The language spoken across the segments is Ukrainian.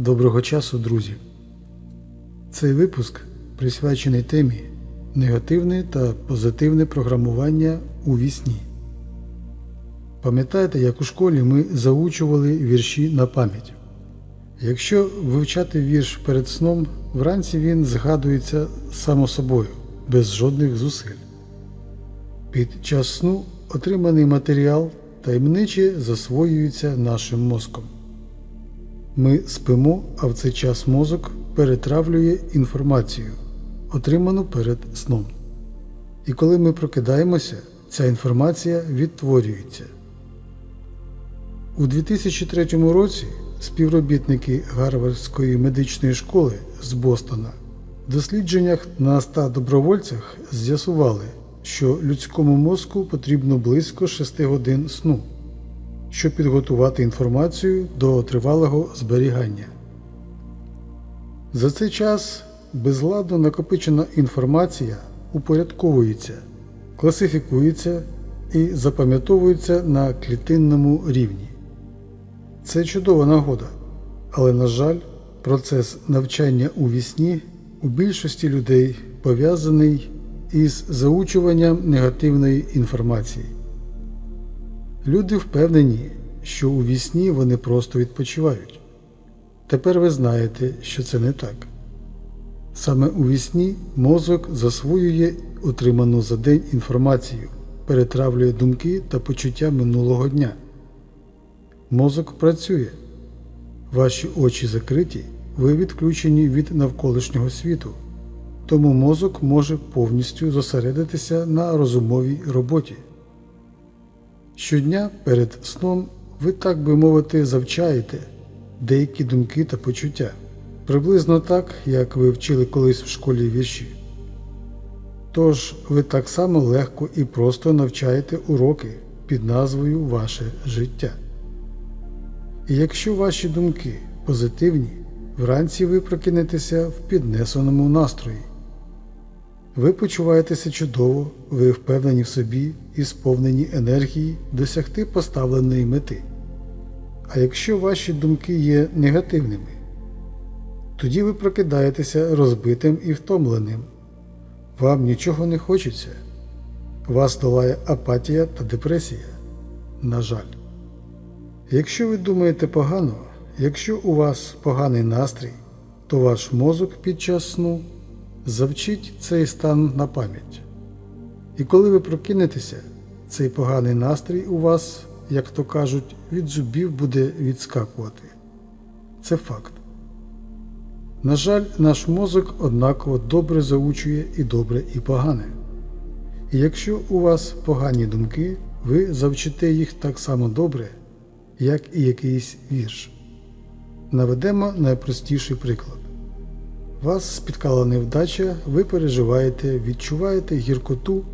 Доброго часу, друзі! Цей випуск присвячений темі негативне та позитивне програмування у вісні. Пам'ятаєте, як у школі ми заучували вірші на пам'ять? Якщо вивчати вірш перед сном, вранці він згадується само собою, без жодних зусиль. Під час сну отриманий матеріал таємниче засвоюється нашим мозком. Ми спимо, а в цей час мозок перетравлює інформацію, отриману перед сном. І коли ми прокидаємося, ця інформація відтворюється. У 2003 році співробітники Гарвардської медичної школи з Бостона в дослідженнях на 100 добровольцях з'ясували, що людському мозку потрібно близько 6 годин сну щоб підготувати інформацію до тривалого зберігання. За цей час безладно накопичена інформація упорядковується, класифікується і запам'ятовується на клітинному рівні. Це чудова нагода, але, на жаль, процес навчання у вісні у більшості людей пов'язаний із заучуванням негативної інформації. Люди впевнені, що у вісні вони просто відпочивають. Тепер ви знаєте, що це не так. Саме у вісні мозок засвоює отриману за день інформацію, перетравлює думки та почуття минулого дня. Мозок працює. Ваші очі закриті, ви відключені від навколишнього світу, тому мозок може повністю зосередитися на розумовій роботі. Щодня перед сном ви, так би мовити, завчаєте деякі думки та почуття, приблизно так, як ви вчили колись в школі вірші. Тож ви так само легко і просто навчаєте уроки під назвою Ваше життя. І якщо ваші думки позитивні, вранці ви прокинетеся в піднесеному настрої. Ви почуваєтеся чудово, ви впевнені в собі і сповнені енергії досягти поставленої мети. А якщо ваші думки є негативними, тоді ви прокидаєтеся розбитим і втомленим. Вам нічого не хочеться. Вас долає апатія та депресія. На жаль. Якщо ви думаєте погано, якщо у вас поганий настрій, то ваш мозок під час сну завчіть цей стан на пам'ять. І коли ви прокинетеся, цей поганий настрій у вас, як то кажуть, від зубів буде відскакувати. Це факт. На жаль, наш мозок однаково добре заучує і добре, і погане. І якщо у вас погані думки, ви завчите їх так само добре, як і якийсь вірш. Наведемо найпростіший приклад. Вас спіткала невдача, ви переживаєте, відчуваєте гіркоту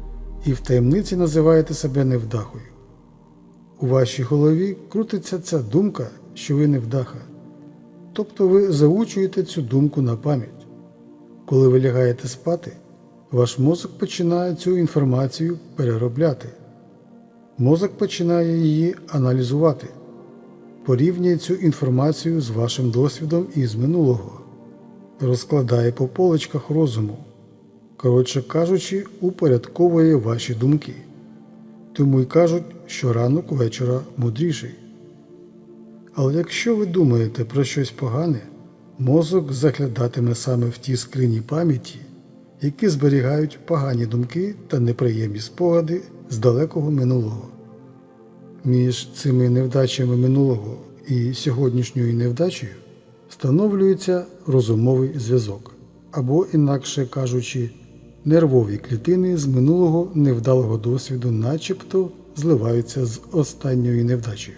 і в таємниці називаєте себе невдахою. У вашій голові крутиться ця думка, що ви невдаха. Тобто ви заучуєте цю думку на пам'ять. Коли ви лягаєте спати, ваш мозок починає цю інформацію переробляти. Мозок починає її аналізувати, порівнює цю інформацію з вашим досвідом із минулого розкладає по поличках розуму, коротше кажучи, упорядковує ваші думки. Тому й кажуть, що ранок вечора мудріший. Але якщо ви думаєте про щось погане, мозок заглядатиме саме в ті скрині пам'яті, які зберігають погані думки та неприємні спогади з далекого минулого. Між цими невдачами минулого і сьогоднішньою невдачею встановлюється розумовий зв'язок, або, інакше кажучи, нервові клітини з минулого невдалого досвіду начебто зливаються з останньою невдачею.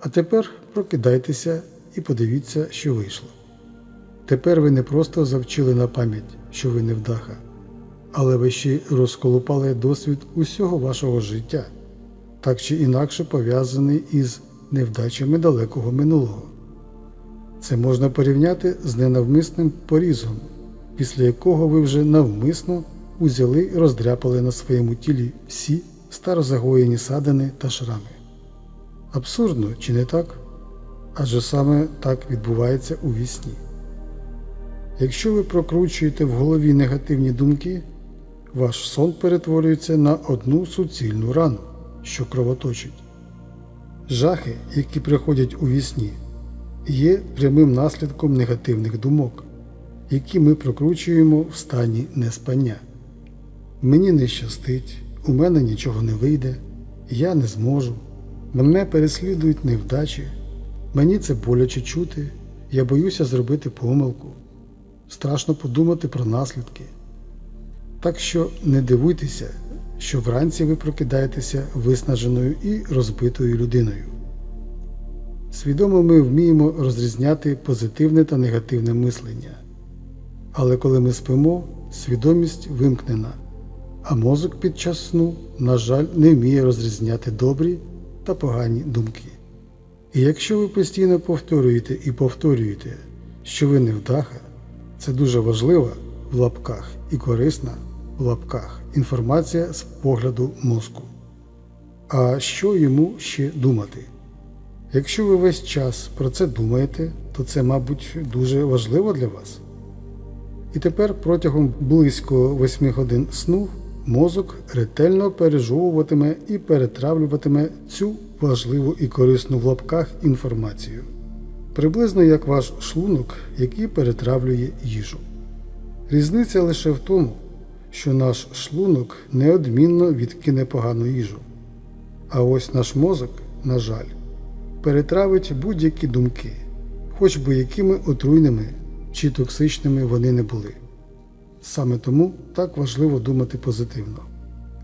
А тепер прокидайтеся і подивіться, що вийшло. Тепер ви не просто завчили на пам'ять, що ви невдаха, але ви ще розколупали досвід усього вашого життя, так чи інакше пов'язаний із невдачами далекого минулого. Це можна порівняти з ненавмисним порізом, після якого ви вже навмисно узяли і роздряпали на своєму тілі всі старозагоєні садини та шрами. Абсурдно, чи не так? адже саме так відбувається у вісні. Якщо ви прокручуєте в голові негативні думки, ваш сон перетворюється на одну суцільну рану, що кровоточить. Жахи, які приходять у вісні, є прямим наслідком негативних думок, які ми прокручуємо в стані неспання. Мені не щастить, у мене нічого не вийде, я не зможу, мене переслідують невдачі, мені це боляче чути, я боюся зробити помилку, страшно подумати про наслідки. Так що не дивуйтеся, що вранці ви прокидаєтеся виснаженою і розбитою людиною. Свідомо ми вміємо розрізняти позитивне та негативне мислення. Але коли ми спимо, свідомість вимкнена, а мозок під час сну, на жаль, не вміє розрізняти добрі та погані думки. І якщо ви постійно повторюєте і повторюєте, що ви невдаха, це дуже важлива в лапках і корисна в лапках інформація з погляду мозку. А що йому ще думати? Якщо ви весь час про це думаєте, то це, мабуть, дуже важливо для вас. І тепер протягом близько 8 годин сну мозок ретельно пережовуватиме і перетравлюватиме цю важливу і корисну в лапках інформацію, приблизно як ваш шлунок, який перетравлює їжу. Різниця лише в тому, що наш шлунок неодмінно відкине погану їжу. А ось наш мозок, на жаль, перетравить будь-які думки, хоч би якими отруйними чи токсичними вони не були. Саме тому так важливо думати позитивно,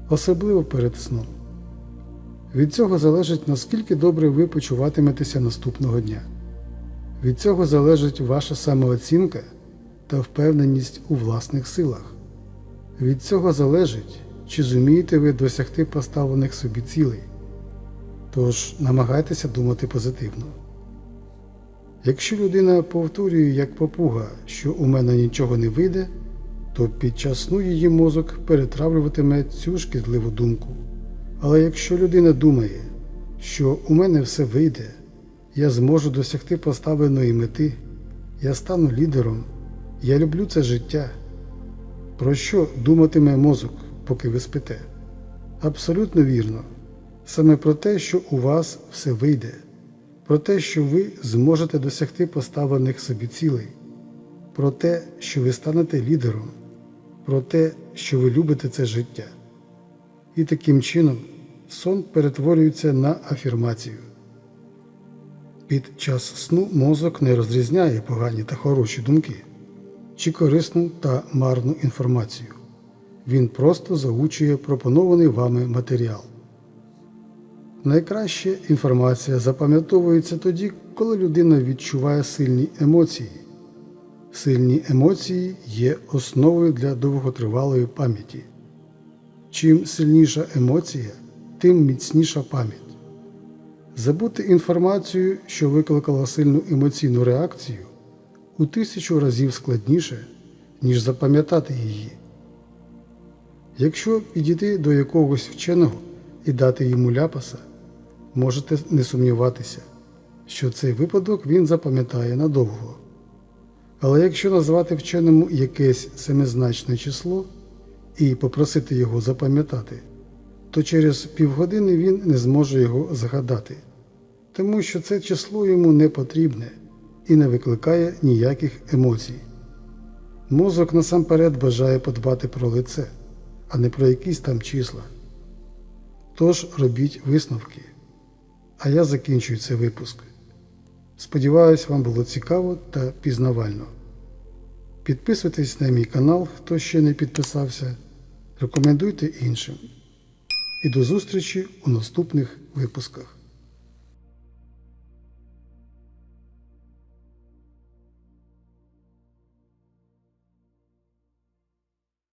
особливо перед сном. Від цього залежить наскільки добре ви почуватиметеся наступного дня. Від цього залежить ваша самооцінка та впевненість у власних силах. Від цього залежить, чи зумієте ви досягти поставлених собі цілей. Тож намагайтеся думати позитивно. Якщо людина повторює як попуга, що у мене нічого не вийде, то під час сну її мозок перетравлюватиме цю шкідливу думку. Але якщо людина думає, що у мене все вийде, я зможу досягти поставленої мети, я стану лідером, я люблю це життя. Про що думатиме мозок, поки ви спите? Абсолютно вірно. Саме про те, що у вас все вийде, про те, що ви зможете досягти поставлених собі цілей, про те, що ви станете лідером, про те, що ви любите це життя. І таким чином сон перетворюється на афірмацію. Під час сну мозок не розрізняє погані та хороші думки чи корисну та марну інформацію. Він просто заучує пропонований вами матеріал. Найкраще інформація запам'ятовується тоді, коли людина відчуває сильні емоції. Сильні емоції є основою для довготривалої пам'яті. Чим сильніша емоція, тим міцніша пам'ять. Забути інформацію, що викликала сильну емоційну реакцію, у тисячу разів складніше, ніж запам'ятати її. Якщо підійти до якогось вченого і дати йому ляпаса, можете не сумніватися, що цей випадок він запам'ятає надовго. Але якщо назвати вченому якесь семизначне число і попросити його запам'ятати, то через півгодини він не зможе його згадати, тому що це число йому не потрібне і не викликає ніяких емоцій. Мозок насамперед бажає подбати про лице, а не про якісь там числа. Тож робіть висновки. А я закінчую цей випуск. Сподіваюсь, вам було цікаво та пізнавально. Підписуйтесь на мій канал, хто ще не підписався. Рекомендуйте іншим. І до зустрічі у наступних випусках.